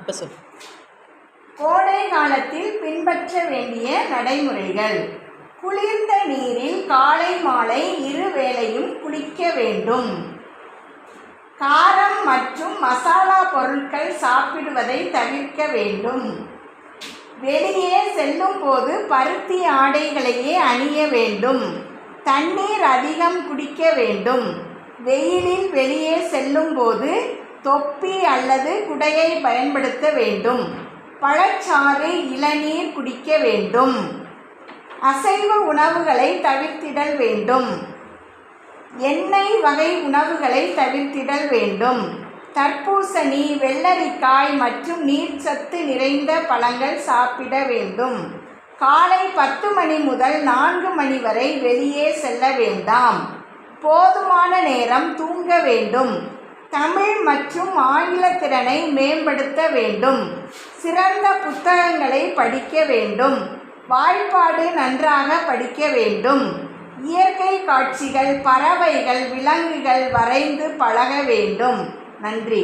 இப்போ சொல் கோடை காலத்தில் பின்பற்ற வேண்டிய நடைமுறைகள். குளிர்ந்த நீரில் காலை மாலை இரு வேளையும் குளிக்க வேண்டும். காரம் மற்றும் மசாலா பொருட்கள் சாப்பிடுவதை தவிர்க்க வேண்டும். வெளியே செல்லும் போது பருத்தி ஆடைகளையே அணிய வேண்டும். தண்ணீர் அதிகம் குடிக்க வேண்டும். வெயிலில் வெளியே செல்லும் போது தொப்பி அல்லது குடையை பயன்படுத்த வேண்டும். பழச்சாறு இளநீர் குடிக்க வேண்டும். அசைவ உணவுகளை தவிர்த்திடல் வேண்டும். எண்ணெய் வகை உணவுகளை தவிர்த்திடல் வேண்டும். தர்பூசணி வெள்ளரிக்காய் மற்றும் நீர்ச்சத்து நிறைந்த பழங்கள் சாப்பிட வேண்டும். காலை பத்து மணி முதல் நான்கு மணி வரை வெளியே செல்ல வேண்டாம். போதுமான நேரம் தூங்க வேண்டும். தமிழ் மற்றும் ஆங்கில திறனை மேம்படுத்த வேண்டும். சிறந்த புத்தகங்களை படிக்க வேண்டும். வாய்ப்பாடு நன்றாக படிக்க வேண்டும். இயற்கை காட்சிகள் பறவைகள் விலங்குகள் வரைந்து பழக வேண்டும். நன்றி.